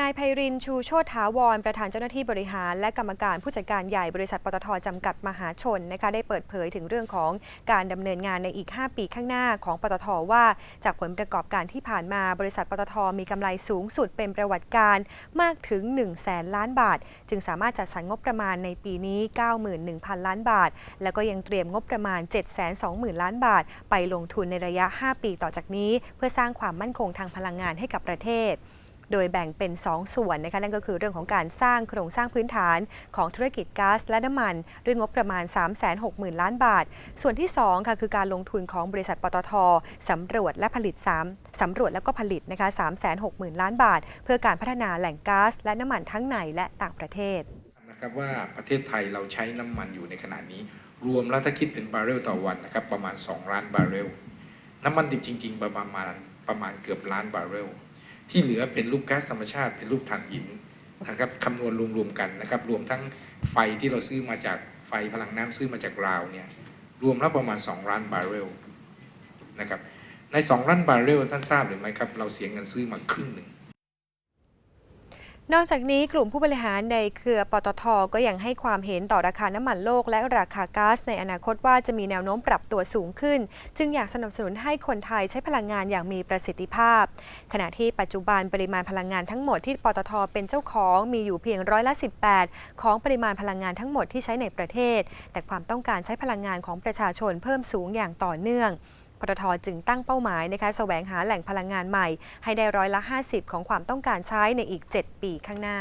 นายไพรินชูโชติถาวร ประธานเจ้าหน้าที่บริหาร และกรรมการผู้จัดการใหญ่บริษัทปตทจำกัดมหาชนนะคะได้เปิดเผยถึงเรื่องของการดำเนินงานในอีก 5 ปีข้างหน้าของปตทว่า จากผลประกอบการที่ผ่านมาบริษัทปตทมีกำไรสูงสุดเป็นประวัติการมากถึง 1 0 0 0 0แสนล้านบาท จึงสามารถจัดสรรงบประมาณในปีนี้ 91,000 ล้านบาท แล้วก็ยังเตรียมงบประมาณ 720,000 ล้านบาท ไปลงทุนในระยะ 5 ปีต่อจากนี้ เพื่อสร้างความมั่นคงทางพลังงานให้กับประเทศ โดยแบ่งเป็น 2 ส่วนนะคะนั่นก็คือเรื่องของการสร้างโครงสร้างพื้นฐานของธุรกิจก๊าซและน้ำมัน ด้วยงบประมาณ 360,000 ล้านบาท ส่วนที่2ค่ะคือการลงทุนของบริษัทปตทสำรวจและผลิต3สำรวจแล้วก็ผลิตนะคะ360,000 ล้านบาท เพื่อการพัฒนาแหล่งก๊าซและน้ำมันทั้งในและต่างประเทศนะครับว่าประเทศไทยเราใช้น้ำมันอยู่ในขณะนี้ รวมแล้วถ้าคิดเป็นบาร์เรลต่อวันนะครับประมาณ 2 ล้านบาร์เรลน้ำมันดิบจริง ๆ ประมาณประมาณเกือบล้านบาร์เรล ที่เหลือเป็นรูปแก๊สธรรมชาติ เป็นรูปถ่านหินนะครับคำนวณรวมๆกันนะครับ รวมทั้งไฟที่เราซื้อมาจากไฟพลังน้ำซื้อมาจากราวเนี่ยรวมแล้วประมาณ 2 ล้านบาร์เรลนะครับใน 2 ล้านบาร์เรลท่านทราบหรือไม่ครับ เราเสียเงินซื้อมาครึ่งหนึ่ง นอกจากนี้กลุ่มผู้บริหารในเครือปตทก็ยังให้ความเห็นต่อราคาน้ำมันโลกและราคาก๊าซในอนาคตว่าจะมีแนวโน้มปรับตัวสูงขึ้น จึงอยากสนับสนุนให้คนไทยใช้พลังงานอย่างมีประสิทธิภาพ ขณะที่ปัจจุบันปริมาณพลังงานทั้งหมดที่ปตทเป็นเจ้าของมีอยู่เพียงร้อยละ 18 ของปริมาณพลังงานทั้งหมดที่ใช้ในประเทศ แต่ความต้องการใช้พลังงานของประชาชนเพิ่มสูงอย่างต่อเนื่อง ปตทจึงตั้งเป้าหมายนะคะแสวงหาแหล่งพลังงานใหม่ ให้ได้ร้อยละ 50 ของความต้องการใช้ในอีก 7 ปีข้างหน้า